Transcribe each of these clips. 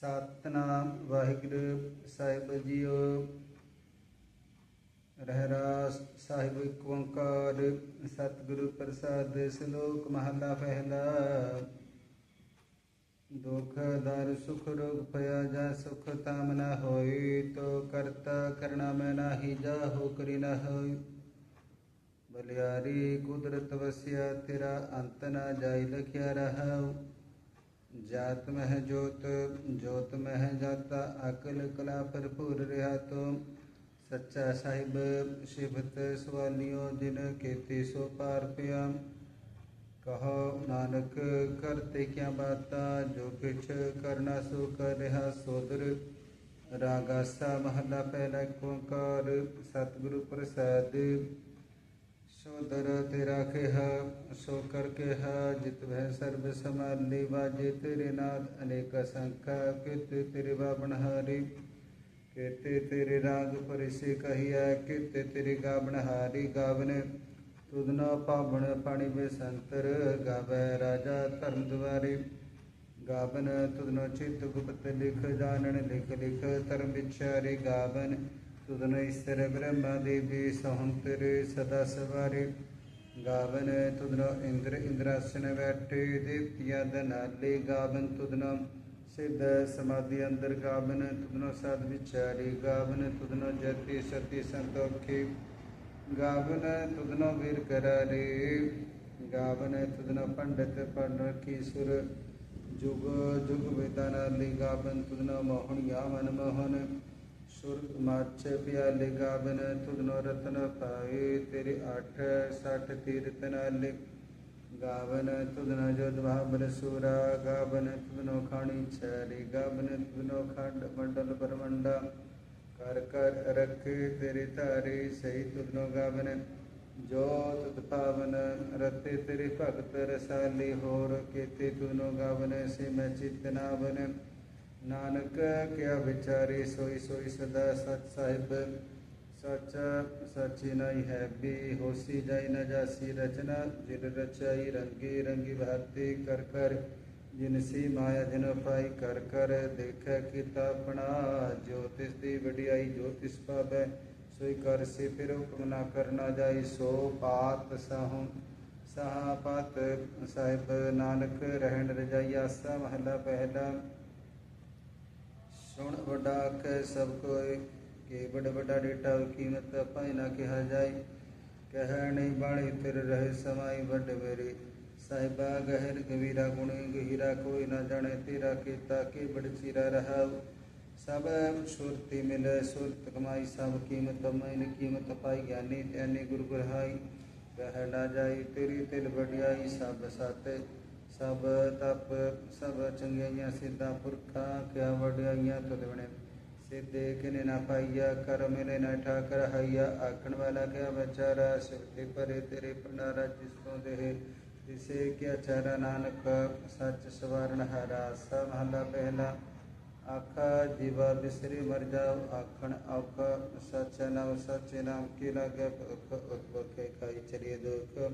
ਸਤਨਾਮ ਵਾਹਿਗੁਰੂ ਸਾਹਿਬ ਜੀਓ। ਰਹਿਰਾਸ ਸਾਹਿਬ ਏਕ ਓੰਕਾਰ, ਸਤਿਗੁਰੂ ਪ੍ਰਸਾਦ, ਸ਼ਲੋਕ ਮਹਲਾ ਪਹਿਲਾ। ਦੁਖ ਦਰ ਸੁਖ ਰੋਗ ਭਇਆ ਜਾ ਸੁਖ ਤਾਮ ਨ ਹੋਈ, ਤੋ ਕਰਤਾ ਕਰਣਾ ਮੈਂ ਨਾਹੀ ਜਾਹੋ ਕਰੀ ਨ ਹੋਈ। ਬਲਿਆਰੀ ਕੁਦਰਤ ਵਸਿਆ, ਤੇਰਾ ਅੰਤ ਨ ਜਾਈ ਲਖਿਆ ਰਹਾਉ। जात मह ज्योत ज्योत मह जाता अकल कला भरपूर रहा तो सच्चा साहिब शिवत स्वालियो जिन केती सो पार पिया। कहो, नानक, करते क्या बाता? जो किछ करना सो कर रहा सोदर। रागासा महला पहला कोकार, सतगुरु प्रसाद। ਪ੍ਰਸਾਦ ਸੋਦਰ ਤੇਰਾ ਕਿਹਾ ਸੋ ਕਰ ਕਿਹਾ ਜਿਤ ਵਹਿ ਸਰਬ ਸਮਾਲੀ ਵਾਜੇ ਤੇਰੇ ਨਾਦ ਅਨੇਕ ਸੰਖਾ ਕਿਤ ਤੇਰੇ ਬਾਬਣ ਹਾਰੀ, ਕੀਤੇ ਤੇਰੇ ਰਾਗ ਪਰਿਸੇ ਕਹੀਐ, ਕੀਤੇ ਤੇਰੇ ਗਾਵਣ ਹਾਰੀ ਗਾਵਨ ਤੁਧਨਾ ਪਾਵਣ ਪਾਣੀ ਬੇਸੰਤਰ ਗਾਵੈ ਰਾਜਾ ਧਰਮ ਦੁਆਰੇ, ਗਾਵਨ ਤੁਧਨੋ ਚਿਤ ਗੁਪਤ ਲਿਖ, ਜਾਣਨ ਲਿਖ ਲਿਖ ਧਰਮ ਵਿਚਾਰੇ ਗਾਵਨ ਤੁਧਨੋ ਈਸ਼ਰ ਬ੍ਰਹਮਾ ਦੇਵੀ ਸਹੰਤਰੇ ਸਦਾ ਸਵਾਰੇ। ਗਾਵਨ ਤੁਧਨੋ ਇੰਦਰ ਇੰਦਰਾਸਨ ਬੈਠੇ, ਦੇਵਤਿਆ ਦਨਾਲੇ ਗਾਵਨ ਤੁਧਨੋ। ਸਿੱਧ ਸਮਾਧੀ ਅੰਦਰ ਗਾਵਨ ਤੁਧਨੋ ਸਦ ਵਿਚਾਰੀ, ਗਾਵਨ ਤੁਧਨੋ ਜਤੀ ਸਤੀ ਸੰਤੋਖੀ। ਗਾਵਨ ਤੁਧਨੋ ਵੀਰ ਕਰਾਰੇ, ਗਾਵਨ ਤੁਧਨੋ ਪੰਡਿਤ ਪੜ੍ਹ ਰਖੀ ਸੁਰ। ਜੁਗ ਜੁਗ ਵੇਦਾਂ ਨਾਲੀ ਗਾਵਨ ਤੁਧਨੋ ਮੋਹਣਿਆ ਮਨ ਮੋਹਨ। ਸੁਰ ਮਾਛ ਪਿਆਲੇ ਗਾਵਨ ਤੁਧਨੋ ਰਤਨ ਪਾਏ, ਤੇਰੇ 8 60 ਤੀਰਤ ਨਾਲੇ। ਗਾਵਨ ਤੁਧਨੋ ਜੋਦ ਭਾਬਰ ਸੂਰਾ, ਗਾਵਨ ਤੁਧਨੋ ਖਾਣੀ ਛਰੀ, ਗਾਵਨ ਤੁਧਨੋ ਖੰਡ ਮੰਡਲ ਬਰਮੰਡਾ। ਕਰ ਕਰ ਰਖੇ ਤੇਰੇ ਧਾਰੇ, ਸਹੀ ਤੁਧਨੋ ਗਾਵਨ। ਜੋਤ ਪਾਵਨ, ਰਤੇ ਤੇਰੇ ਭਗਤ ਰਸਾਲੇ। ਹੋਰ ਕੀਤੇ ਤੁਧਨੋ ਗਾਵਨ, ਸੇ ਮੈਂ ਚਿਤ ਨਾਨਕ ਕਿਆ ਵਿਚਾਰੇ ਸੋਈ ਸੋਈ ਸਦਾ ਸਤ ਸਾਹਿਬ, ਸਚ ਸੱਚੀ ਨਹੀਂ ਹੈ ਵੀ ਹੋਸੀ ਜਾਈ ਨ ਜਾਸੀ ਰਚਨਾ, ਜਿਨ ਰਚਾਈ ਰੰਗੀ ਰੰਗੀ ਭਾਤੀ ਕਰ ਕਰ, ਜਿਨ ਸੀ ਮਾਇਆ ਜਿਨ ਪਾਈ ਕਰ ਕਰ, ਦੇਖੈ ਕੀਤਾ ਆਪਣਾ, ਜੋ ਤਿਸ ਦੀ ਵਡਿਆਈ, ਜੋ ਤਿਸ ਪਾਵੈ, ਸੋਈ ਕਰ ਸੇ ਫਿਰ ਹੁਕਮ ਨਾ ਕਰਨਾ ਜਾਈ, ਸੋ ਪਾਤ ਸਾਹੂ, ਸਹਾ ਪਾਤ ਸਾਹਿਬ, ਨਾਨਕ ਰਹਿਣ ਰਜਾਈ, ਆਸਾ ਮਹਲਾ ਪਹਿਲਾ सुन वडा कह सब कोई के बड़ बड़ा डेटा कीमत ना कहा जाए कह नहीं बाणी तिर रहे समाई बड मेरे साहिबा गहर गवीरा गुणी गहिरा कोई ना जाने तेरा के ताके बड़ चीरा रहा सब सुरती मिले सुरत कमाई सब कीमत मैंने कीमत पाई ज्ञानी त्यानी गुरगुरहाई कह ना जाई तेरी तिल बढ़ियाई सब साते ਸਭ ਤਪ, ਸਭ ਚੰਗਿਆਈਆਂ, ਸਿੱਧਾ ਪੁਰਖਾ, ਕਿਆ ਵਡਿਆਈਆਂ, ਤੁਧ ਬਣੇ ਸਿੱਧੇ ਕਿਨੇ ਨਾ ਪਾਈਆ ਕਰ ਮਿਲੇ ਨਾ ਠਾਕਰ ਹਈਆ। ਆਖਣ ਵਾਲਾ ਕਿਆ ਵਿਚਾਰਾ ਸਿਰਤੇ ਪਰੇ ਤੇਰੇ ਭੰਡਾਰਾ ਜਿਸ ਤੋਂ ਦੇਹ ਤਿਸੇ ਕਿਆ ਚਾਰਾ, ਨਾਨਕ ਸੱਚ ਸਵਾਰਨ ਹਰਾ। ਸਭ ਮਹਲਾ ਪਹਿਲਾ ਆਖਾ, ਜੀਵਾ ਬਿਸਰੀ ਮਰ ਜਾਓ। ਆਖਣ ਔਖ, ਸੱਚ ਨਾਮ ਸੱਚ ਨਾਮ ਕੀ ਲਾਗੇ ਉਤਪਕੇ ਖਾਈ ਚਰੀਏ ਦੁਖ।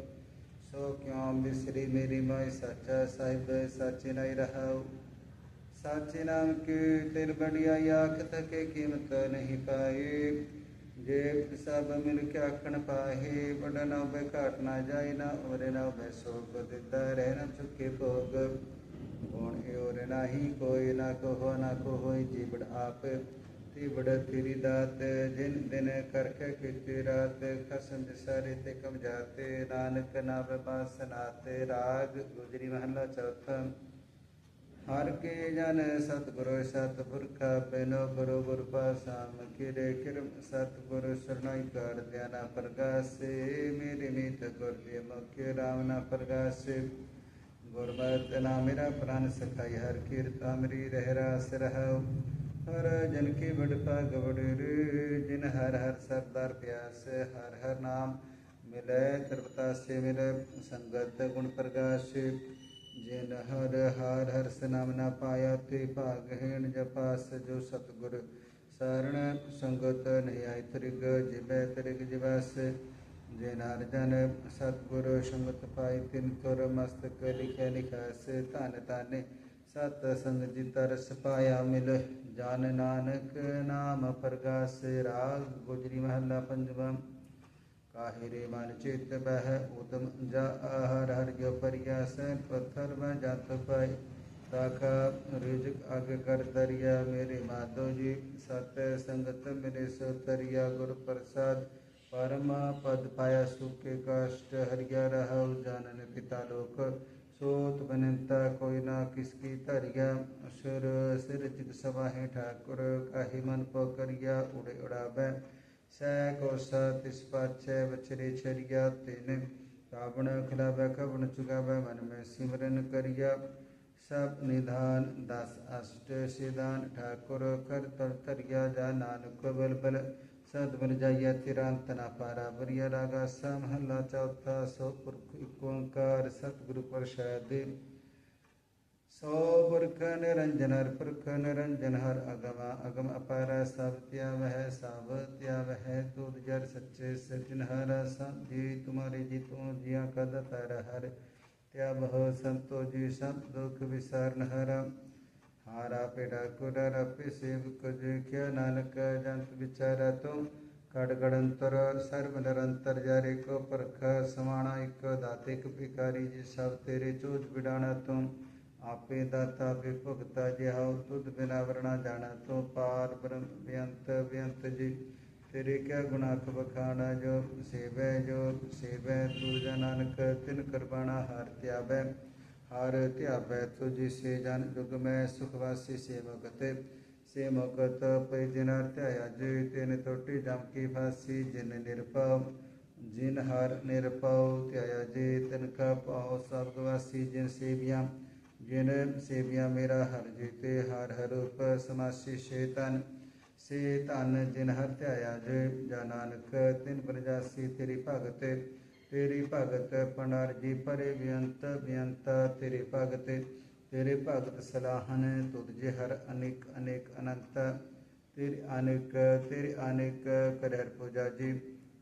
ਸੋ ਕਿਉ ਬਿਸਰੀ ਮੇਰੀ ਮਾਈ ਸੱਚਾ ਸਾਹਿਬ, ਸੱਚ ਨਹੀਂ ਰਹਾਉ। ਸਾਚੇ ਨਾਮ ਕੀ ਤਿਲ ਬੜਿਆਈ ਆਖ ਤਕੇ ਕੀਮਤ ਨਹੀਂ ਪਾਏ। ਜੇ ਸਭ ਮਿਲ ਕੇ ਆਖਣ ਪਾਹੇ ਬੜਾ ਨਾ ਬੇ ਘਾਟ ਨਾ ਜਾਏ, ਨਾ ਔਰੇ ਨਾ ਬੈ ਸੋਗ ਦਿੱਤਾ ਰਹਿ ਨਾ ਚੁੱਕੇ ਭੋਗ। ਗੁਣ ਔਰੇ ਨਾਹੀ ਕੋਈ, ਨਾ ਕੋ ਨਾ ਕੋਈ ਹੋਈ ਜੀਵੜ ਆਪ। ती बढ़ तेरी दात जिन दिन करके कीती रात खसम दिसारे ते कम जाते नानक नाम बासनाते राग गुजरी महला चौथा हर के जन सतगुरु सतपुरखा बिनो गुरु गुरु पासाम किरे किरम सतगुरु शरणाई कर ध्यान प्रकाशे मेरे मित गुर दे मुख्य राम ना प्रकाशे ना मेरा प्राण सखाई हर कीर्ता मेरी रहरा सिरहु ਹਰ ਜਨ ਕੀ ਬੜ ਭਾਗ ਜਿਨ ਹਰ ਹਰ ਸਰਦਾਰ ਪਿਆਸ, ਹਰ ਹਰ ਨਾਮ ਮਿਲੇ ਤਰਪਤਾ ਸੇ ਮਿਲੇ, ਸੰਗਤ ਗੁਣ ਪ੍ਰਗਾਸੇ। ਜਿਨ ਹਰ ਹਰ ਹਰ ਸਨਾਮ ਨਾ ਪਾਇਆ, ਤੇ ਭਾਗਹੀਣ ਜਪਾਸ, ਜੋ ਸਤਗੁਰ ਸਰਣ। ਸੰਗਤ ਨਹੀਂ ਤ੍ਰਿਗ ਜਿਬੈ ਤ੍ਰਿਗ ਜਿਵਸ। ਜੇ ਨਾਰ ਜਨ ਸਤਗੁਰ ਸੰਗਤ ਪਾਈ ਤਿਨ ਤੁਰ ਮਸਤਕ ਲਿਖਿਆ ਲਿਖਾਸ, ਧਨ ਤਾਨੇ सत जी तरस पाया मिल जान नानक नाम प्रकाश राग गुजरी महला पंजवा काहिरे मन चेत बह उदम जा हर हर जो प्रयास। पत्थर में जात पाए ताखा रिजक अग कर दरिया। मेरे माधो जी सत संगत मेरे सोतरिया। गुरु प्रसाद परमा पद पाया सुख के कष्ट। हरिया रहा जानन पिता लोक। स्तोत बनता कोई ना किसकी धरिया। सुर सिर सिरजित सवाहे ठाकुर, काहि मन पकड़िया उड़े उड़ावे सै सत इस पाचे बछरे छरिया तिन। रावण खिलावे कवण चुगावे मन में सिमरन करिया। सब निधान, दास अष्ट सिदान ठाकुर कर तर तरिया जा नानक बल बल सतबर जाया तिरांतना पारा बरिया रागा समहला चौथा सौ पुरख इकोकार सतगुरु प्रसाद। सौ पुरख निरंजन, हर पुरख निरंजन, हर अगमा, अगम अपारा, सब त्याव है सब त्याव है तो जर सच्चे सचिन हर सब जी तुम्हारे जी तुम जिया का दतार, हर त्या हो संतो जी सब दुख विसारन हरा आरापिड कुररपिशिवकुजुख्य नानक जंत विचार तुम। खडगड़ंतर सर्व निरंतर जारी को परख समाणा इक दातिक भिकारी जी सब तेरे चूज़ बिड़ाना तुम। आपे दाता भी जी जे हाउ तुद बिना वरना जाना तो पार ब्रह्म व्यंत व्यंत जी, तेरे क्या गुणाक बखाना? जो सेवै जो सेवै, तू नानक, तिन करबाना हर त्यावै आरती अभ्यतुजि से जन युग में सुखवासी सेवकते। सेमकत पैदिनार्थयाजुतेन तोटि डमकी फासी जिन निरपव। जिन हर निरपव त्याजितन कप औ स्वर्गवासी जिन सेविया जिन सेविया मेरा हर जीते हर हर हरूप समासी शेतन। से तन जिन हर त्याया त्यायाज जनानक तिन प्रजासी तेरी भगत ਤਿਨ ਕਾ ਪਾਉ ਸਭ ਵਾਸੀ ਜਿਨ ਸੇਵਿਆ ਜਿਨ ਸੇਵਿਆ ਮੇਰਾ ਹਰ ਜੀਤੇ ਹਰ ਹਰ ਰੂਪ ਸਮਾਸੀ ਸ਼ੇਤਨ ਸੇ ਧਨ ਜਿਨ ਹਰ ਧਿਆਇਆ ਜੇ ਜਾ ਨਾਨਕ ਤਿਨ ਪ੍ਰਜਾਸੀ ਤੇਰੀ ਭਗਤ ਤੇਰੀ ਭਗਤ ਪੰਡਾਰ ਜੀ ਪਰੇ ਬਿਅੰਤ ਬਿਅੰਤ ਤੇਰੇ ਭਗਤ ਤੇਰੇ ਭਗਤ ਸਲਾਹਨ ਤੁਧ ਜੇ ਹਰ ਅਨੇਕ ਅਨੇਕ ਅਨੰਤ ਤੇਰੇ ਅਨੇਕ ਤੇਰੇ ਅਨੇਕ ਕਰਹਿ ਪੂਜਾ ਜੀ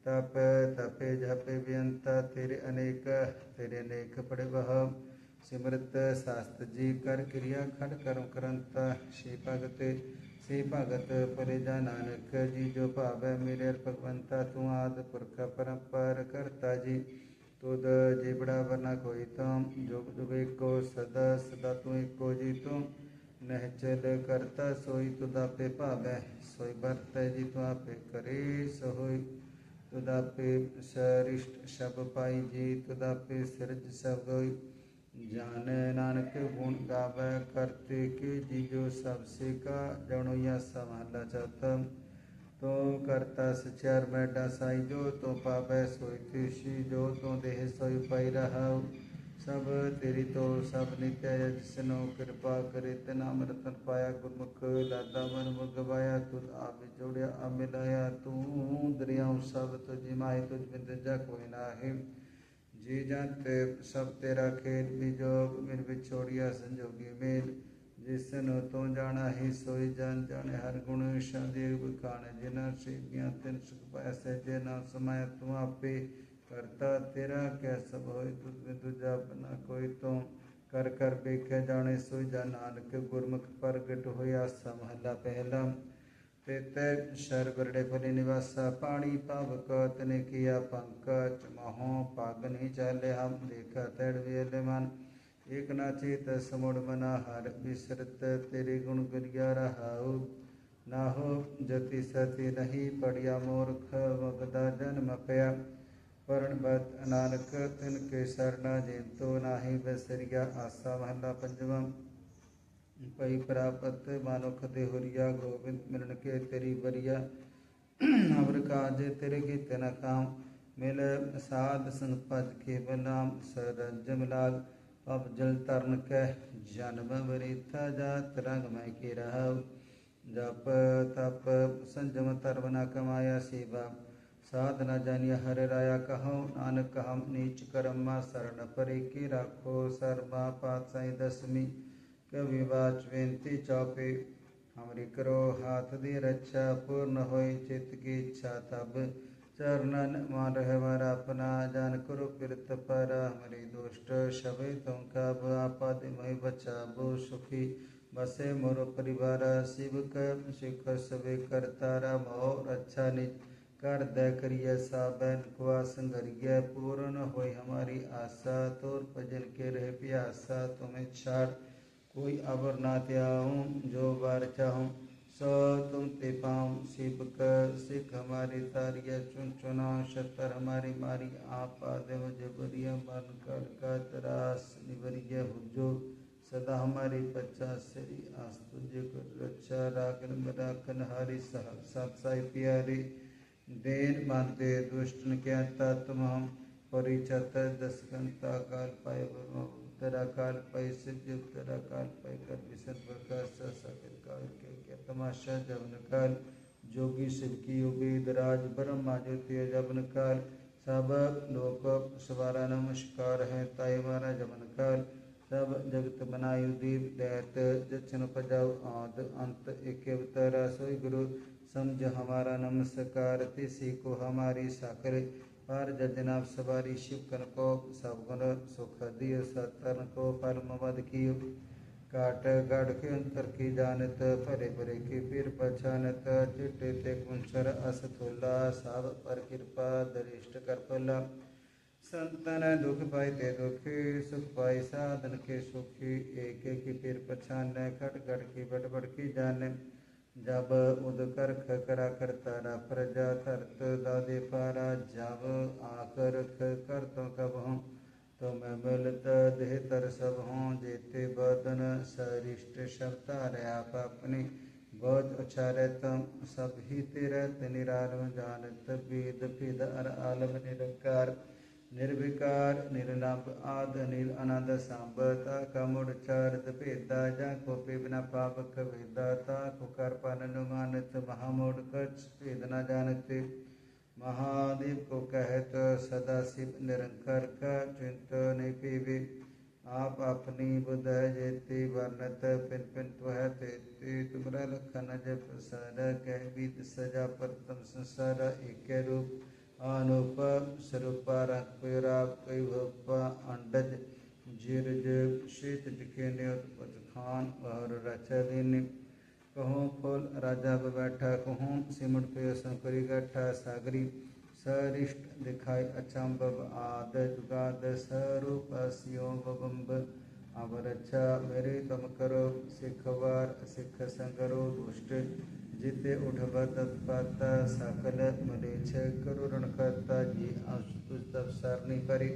ਤਪ ਤਪੇ ਜਪੇ ਬਿਅੰਤ ਤੇਰੇ ਅਨੇਕ ਤੇਰੇ ਅਨੇਕ ਪੜੇ ਬਹ ਸਿਮਰਤ ਸਾਸਤ ਜੀ ਕਰ ਕਿਰਿਆ ਖੜ ਕਰਮ ਕਰੰਤ ਸ਼ੇ ਭਗਤ ਸੇ ਭਗਤ ਪਰਿਜਾ ਨਾਨਕ, ਜੀ ਜੋ ਭਾਵੈ ਮੇਰੇ ਭਗਵੰਤਾ ਤੂੰ ਆਦ ਪੁਰਖ ਪਰੰਪਰ ਕਰਤਾ ਜੀ। ਤੁਧ ਜੀ ਬੜਾ ਵਰਨਾ ਕੋਈ ਤਮ ਜੁਗ ਜੁਗ ਏਕੋ ਸਦਾ ਸਦਾ ਤੂੰ ਏਕੋ ਜੀ ਤੂੰ। ਨਹਿ ਚਲ ਕਰਤਾ ਸੋਈ, ਤੁਧ ਆਪੇ ਭਾਵੈ, ਸੋਈ ਵਰਤੈ ਜੀ ਤੂੰ ਆਪੇ ਕਰੇ ਸੋਈ। ਤੁਧ ਆਪੇ ਸਰਿਸ਼ਟ ਸ਼ਬ ਪਾਈ ਜੀ, ਤੁਧ ਆਪੇ ਸਿਰਜ ਸਭ ਗੋਈ ਜਾਨ ਨਾਨਕ ਗੁਣ ਗਾਵੇ, ਕਰਤੇ ਕੇ ਜੀ ਸਭ ਸੇ ਕਾ ਜਣੋਇਆ ਸਮਹਲਾ ਚਤਮ ਤੋ ਕਰਤਾ ਸਚਿਆਰ ਮੈਡਾ ਸਾਈ ਜੋ ਤੋ ਪਾਵੇ ਸੋਈ ਤਿਸ਼ੀ ਜੋ ਤੋ ਦੇਹ ਸੋਈ ਪਾਈ ਰਹਾਉ। ਸਭ ਤੇਰੀ ਤੋ ਸਭ ਨਿਤਿਆ ਜਿਸਨੋ ਕਿਰਪਾ ਕਰੇ, ਤਨ ਅੰਮ੍ਰਿਤਨ ਪਾਇਆ, ਗੁਰਮੁਖ ਲਾਦਾ ਮਨ ਮੁਗਵਾਇਆ, ਤੁਧ ਆਪ ਜੋੜਿਆ ਆ ਤੂੰ ਦਰਿਆਉ ਸਭ ਤੁਝ ਮਾਹਿ, ਤੁਝ ਬਿੰਦ ਜਾ ਕੋਈ ਨਾਹੀ। ਜੀ ਜੰਤ ਸਭ ਤੇਰਾ ਖੇਲ ਵਿਜੋਗ ਮਿਲ ਵਿਛੋੜਿਆ ਸੰਜੋਗੀ ਮੇਲ। ਜਿਸਨ ਤੋਂ ਜਾਣਾ ਹੀ ਸੋਈ ਜਨ ਜਾਣੇ, ਹਰ ਗੁਣ ਸ਼ਾਦੇ ਬਖਾਣ ਜਿਨਾ ਸੇਵੀਆਂ ਤਿਨ ਸੁਖ ਪੈਸੇ ਜੇ ਨਾ ਸਮਾਇ ਤੂੰ ਆਪੇ ਕਰਤਾ ਤੇਰਾ ਕੈ ਸਭ ਹੋਇ ਤੁਧ ਬਿ ਦੂਜਾ ਬਨਾ ਕੋਈ ਤੋਂ। ਕਰ ਕਰ ਵੇਖੇ ਜਾਣੇ ਸੋਈ ਜਨ, ਨਾਨਕ ਗੁਰਮੁਖ ਪ੍ਰਗਟ ਹੋਇਆ ਸਮਹਲਾ ਪਹਿਲਾ। ਤੇਤੇ ਸ਼ਰ ਬਰੜੇ ਫਲੇ ਨਿਵਾਸਾ, ਪਾਣੀ ਪਾਵਕ ਤਨੇ ਕੀਆ ਪੰਕਜ ਮਹੋ ਪਗ ਨਹੀਂ ਚਾਲੇ ਹਮ, ਦੇਖਾ ਤੜ ਵੇਲੇ ਮਨ। ਇਕ ਨਾ ਚੇਤ ਸਮੁੜ ਮਨਾ, ਹਰ ਬਿਸਰਤ ਤੇਰੇ ਗੁਣ ਗਰਿਆ ਰਹਾਉ। ਨਾ ਜਤੀ ਸਤੀ ਨਹੀਂ ਪੜਿਆ ਮੂਰਖ ਵਗਦਾ ਜਨਮ ਪਿਆ। ਪਰਣ ਬਤ ਨਾਨਕ ਤਿਨ ਕੇ ਸਰਣਾ ਜੇਤੋ, ਨਾਹੀ ਬਸਰੀਆ, ਆਸਾ ਮਹਲਾ ਪੰਜਵਾਂ। पई प्रापत मानुख देहुरिया गोविंद मिलन के तेरी बरिया अवर काज तेरे की तना काम मिल साध संग पद के बनाम सरजम लाग पब जल तरन कह जन्म वरिता जा तरंग मैं के रह जप तप संजम तरवना कमाया सेवा साध न जानिया हर राया कहो नानक हम नीच कर्मा शरण परे के राखो सर्मा पात साई दसमी कवि वाच बेनती चौपे। हमरी करो हाथ दी रक्षा, पूर्ण हो चित की इच्छा तब। चरणन मान रहे हमारा अपना, जान करो पिरत पर। हमारी दुष्ट शबे तुम कब, आपद मई बचा बो सुखी बसे मोरो परिवार। शिव कर शिख सबे कर तारा मो रक्षा नि कर दे करिय साबन कुआ संगरिय पूर्ण हो हमारी आशा। तोर भजन के रह प्यासा, तुम्हें छाड़। कोई अवर ना त्याऊं, जो बार चाहूँ सो तुम ते पाऊँ शिव कर, सिख हमारी तारिय चुन चुना शतर हमारी मारी, आप आदेव जबरिय मन कर का तरास, निवरिय हुजो, सदा हमारी पचासरी आस्तुज रक्षा रागन राखन हरि, सह साई प्यारे, देन मानते दुष्टन क्या तुम हम परिचत दसकंता काल पाए उत्तरा काल पाए सिद्ध उत्तरा काल पाए कर विशन प्रकाश सकित काल के क्या तमाशा जवन काल जोगी शिव की योगी दराज ब्रह्मा ज्योति जवन काल सब लोक सवारा नमस्कार है ताय मारा जवन काल सब जगत बनायु दीप दैत जचन पजाऊ आद अंत एक अवतारा सोई गुरु समझ हमारा नमस्कार तिसी को हमारी साकर पर जजनाब सवारी शिव कन को सब गुण सुख दिय सतन को परम मद कियो काट गाढ़ के अंतर की जानत परे परे की पीर पछानत। चिट्टे ते कुंचर असथुल्ला साव पर कृपा दरिष्ट कर पला संतन दुख पाई ते दुखी, सुख पाई साधन के सुखी। एक की पीर पछान, खट खट की बट बट की जाने। जब उद कर करा करता रा प्रजा तरत दादे पारा, जब आकर कर तो कब हूँ तुम मिलत देह तर सब हों जेते बदन सरिष्ट शब्द आप अपनी बहुत उचारे तुम, सब ही तीरथ निरारम जानत वेद फिद अर आलम निरंकार। निर्विकार निर्नाम आद नील अनंद सांबता कमुड़ चारद भेदा, जा को बिना वेदाता कुकर पन नुमानत महामोड़ कच भेद न जानते। महादेव को कहत, सदा शिव निरंकर का चिंत नहीं पीवे। आप अपनी बुध जेते वर्णत, पिन पिन त्वह तेते। तुमरा लखन जप सर कह, बीत सजा पर तम संसार एक रूप। अनुप स्वरूप भपा अंडज जिरज शीत टिके न्योत खान और रचा दिन कहूँ फूल राजा बैठा कहूँ सिमट पे संकरी गठा सागरी सरिष्ट दिखाई अचंब आद जुगाद स्वरूप सियो बम्ब अब रक्षा मेरे तम करो सिखवार सिख संगरो दुष्ट जिते उठब तत्पाता सकल मलेच्छ करुण करता, जी आशुतुष तब सरनी परि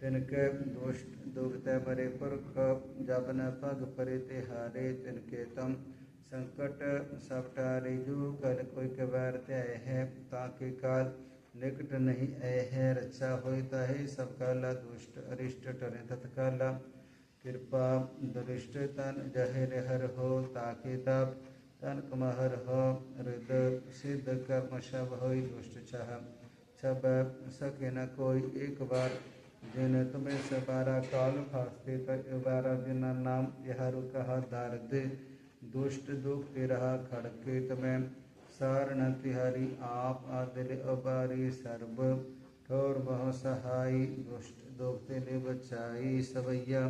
तिनके दुष्ट दुर्गत मरे पर जब न पग परे ते हारे तिनके तम। संकट सपटारे जो, कल कोई कबार त्याय है, ताकि काल निकट नहीं ऐ है रक्षा होता है सब काला दुष्ट अरिष्ट टरे तत्काला। कृपा दरिष्ट तन जहर हर हो, ताकि तब तन कमहर हो सिद्ध कर्म शब हो दुष्ट छह छब सके न कोई एक बार जिन तुम्हें सबारा काल फास्ते तो बारह दिन नाम यह कहा दारद। दुष्ट दुख तिरहा खड़कित में सारण तिहारी आप आदिल अबारी सर्व ठोर बहु सहाई दुष्ट दुख तिले बचाई सवैया।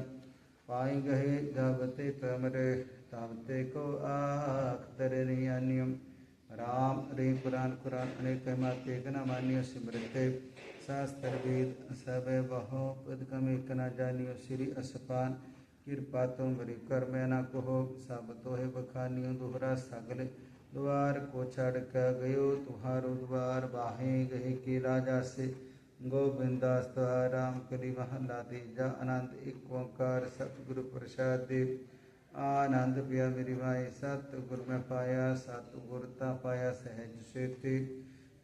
पाई गहे जाबते तमरे तावते को आख तरे नियम राम रे कुरान अनेक माते गना मान्य सिमरते। शास्त्र वेद सब बहु पद कम एक न जानियो श्री असपान। कृपा तुम बरी कर मैं ना कहो सब तो है बखानियो दोहरा सगल। द्वार को छड़ कर गयो, तुम्हारो द्वार बाहे गहे के राजा से। गोविंदास राम करी महला जा आनंद एक ओंकार सतगुरु प्रसाद देव। आनंद पिया मेरी माए सतगुरु में पाया सतगुरता पाया सहज से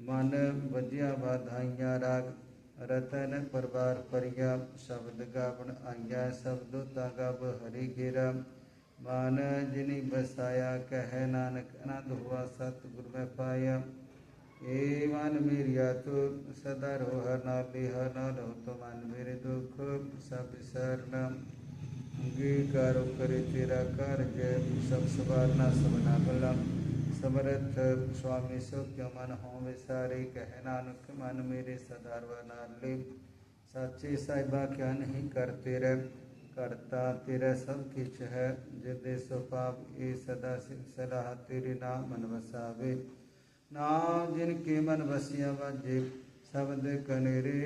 मन बजिया बाधाइया, राग रतन परवार परिया। शब्द गावन आज्ञा शब्द गब हरि गिरा। मान जिनी बसाया, कह नानक आनंद हुआ, सतगुरु में पाया। ए मन मेरिया तो सदा रोह न लिह न रहो तो मन मेरे दुख, सब सरना અંગીકારો કરે તેરા કાર્ય સબ સવારના સબના ભલા समरथ स्वामी सौख्य मन हो वे सारे कह अनुख मन मेरे सदार ले। साचे साहिबा क्या नहीं करते रे करता तेरा सब किच है, जिदे सो पाप ये सदा सलाह तेरे नाम मन वसावे ना जिनके मन वसिया वजे शब्द कनरे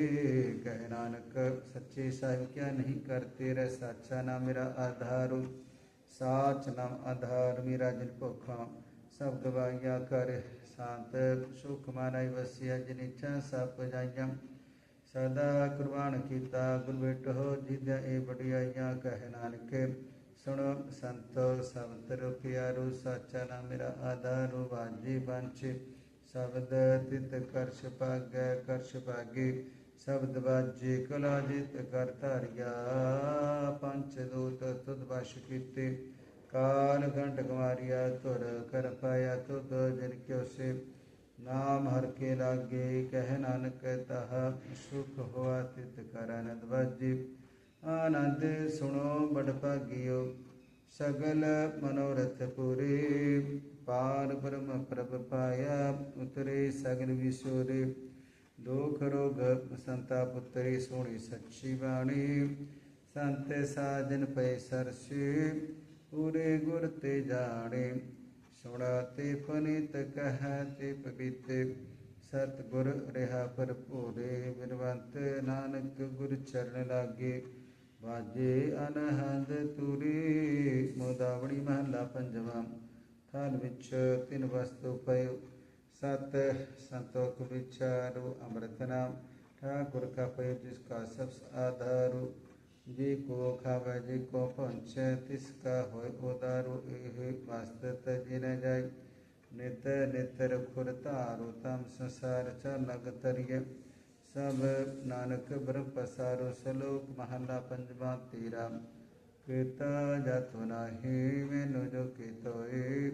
कह नानक, सच्चे साहिब क्या नहीं करते रह साचा नाम मेरा आधार, साच नाम आधार मेरा जिन भुखा। सब गवाइया कर, शांत, सुख माना वसिया जिनिचा सब जाइया सदा कुर्बान किया गुर हो जिद्या ए बड़ियाइया कह नानक, सुनो संतो, संत प्यारो, साचा नाम मेरा आधार वाजी बांछे ਸ਼ਬਦ ਤਿਤ ਕਰਸ਼ ਪਾਗੈ ਕਰਸ਼ ਪਾਗੇ ਸ਼ਬਦ ਵਾਜੇ, ਕਲਾ ਜਿਤ ਕਰ ਧਾਰਿਆ। ਪੰਚ ਦੂਤ ਤੁਧ ਵਸ਼ ਕੀਤੇ। ਕਾਲ ਘੰਟ ਕੁਮਾਰਿਆ ਤੁਰ ਕਰ ਪਾਇਆ ਤੁਧ ਜਿਨ ਕਿਉ ਸੇ ਨਾਮ ਹਰ ਕੇ ਲਾਗੇ, ਕਹਿ ਨਾਨਕ ਤਹ ਸੁਖ ਹੋਆ ਤਿਤ ਕਰ ਅਨੰਦ ਵਾਜੀ। ਆਨੰਦ ਸੁਣੋ ਬੜ ਭਾਗਿਓ ਸਗਲ ਮਨੋਰਥ ਪੂਰੇ। ਪਾਰ ਬ੍ਰਹਮ ਪ੍ਰਭ ਪਾਇਆ ਉਤਰੇ ਸਗਲ ਵਿਸੋਰੇ ਦੁਖ ਰੋਗ ਸੰਤਾ ਪੁੱਤਰੀ, ਸੋਹਣੀ ਸੱਚੀ ਬਾਣੀ। ਸੰਤ ਸਾਜਨ ਪੈ ਸਰਸੇ, ਪੂਰੇ ਗੁਰ ਤੇ ਜਾਣੇ। ਸੁਣਾ ਤੇ ਪਨਿਤ ਕਹੈ ਤੇ ਪਬਿੱਤੇ ਸਤ ਗੁਰ ਰਹਾ ਭਰਪੂਰੇ। ਬਿਨਵੰਤ ਨਾਨਕ ਗੁਰ ਚਰਨ ਲਾਗੇ, ਵਾਜੇ ਅਨਹੰਦ ਤੁਰੀ। ਮੋਦਾਵਣੀ ਮਹਲਾ ਪੰਜਵਾਂ। ਹਾਲ ਵਿੱਚ ਤਿੰਨ ਵਸਤੂ ਪਏ ਸਤ ਸੰਤੋਖ ਵਿਚਾਰੂ ਅੰਮ੍ਰਿਤ ਨਾਮ ठाकुर का पेय जिसका सब आधारु जी को खावे जी को पहुँचे तिसका हो उदारू वास्तव जिन जाय नित नित रखुर तारु तम संसार च लग तरिय सब नानक ब्रह्म पसारु सलोक महला पंजवा तेरा ਕੀਤਾ ਜਤ ਨਾਹੀ, ਮੈਨੂੰ ਜੋ ਕੀਤੋਏ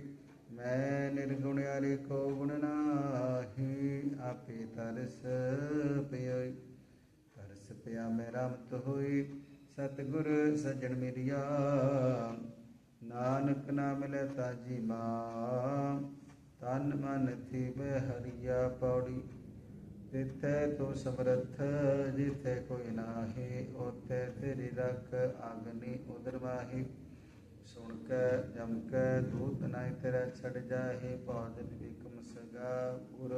ਮੈਂ ਨਿਰਗੁਣ ਹਰਿ ਕੋ ਗੁਣ ਨਾਹੀ, ਆਪੇ ਤਰਸ ਪਿਓਈ ਤਰਸ ਪਿਆ ਮੈਂ ਰਮਤ ਹੋਈ, ਸਤਿਗੁਰ ਸਜਣ ਮੇਰੀਆ। ਨਾਨਕ ਨਾਮ ਮਿਲੇ ਤਾਜੀ ਮਾਂ, ਤਨ ਮਨ ਥੀ ਬਹਿ ਹਰੀਆ ਪੌੜੀ। जिथे तू समर्थ जिथे कोई नाही ओथे तेरी रख अग्नि उधर माही। सुनक, जमक जम के दूत नाई तेरा छड़ जाहे पौधन विकम सगा गुर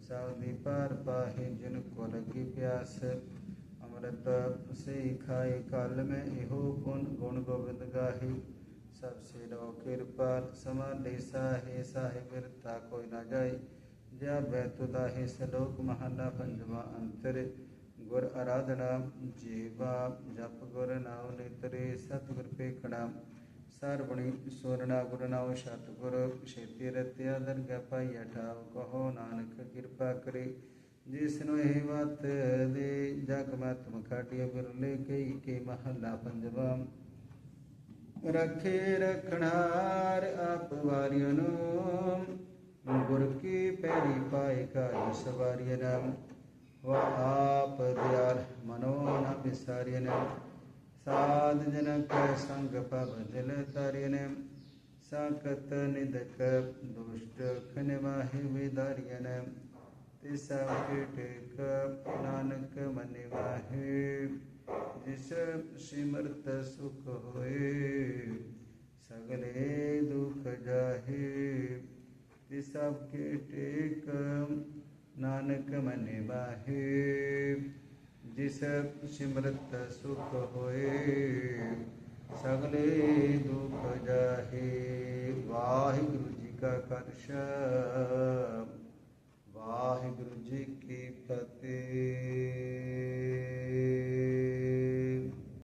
सावधि पार पाही जिनको लगी प्यास। अमृत से खाए कल में इहो पुन गुण गोविंद गाही। सबसे लो कृपा समाधि साहे साहे वीरता कोई ना जाई। ਨਾ ਜਾਏ ਜਾ ਬੈਤੁਦਾ ਪੰਜਵਾ ਅੰਤਰ। ਗੁਰ ਆਰਾਧਨਾ ਜੀਵਾ, ਜਪ ਗੁਰ ਨਾਮ ਨਿਤਰੇ, ਸਤਿਗੁਰ ਪੇਖਣਾ ਸਰਬਣੀ ਸੋਰਣਾ ਗੁਰ ਨਾਮ ਸਤਿਗੁਰ, ਛੇਤੀ ਰਤਿਆ ਦਰਗਹ ਪਾਈਆ ਠਾਵ ਕਹੋ ਨਾਨਕ ਕਿਰਪਾ ਕਰੇ। ਜਿਸ ਨੂੰ ਇਹ ਵਤ ਦੇ, ਜਗ ਮਤ ਮਖਾਟਿਆ ਬਿਰਲੇ ਕਈ ਕੇ ਮਹੱਲਾ ਪੰਜਵਾ। ਰਖੇ ਰਖਣਾਰ ਆਪ ਵਾਰਿਓ ਨੂੰ। गुरकी पैरी पाए का सवारियन व आप दयाल मनो मनोन विसारियन साध जनक संग पव दिल तारियन सकत निधक दुष्ट खनवाहि विदारियन। तिसा टिटक नानक मन वाहे जिस सिमरत सुख होए, सगले दुख जाहे। सब के टेक नानक मन बाहे, जिस सिमरत सुख होए, सगले दुख जाहे। वाहिगुरु जी का कर्ष वाहिगुरु जी की फतेह।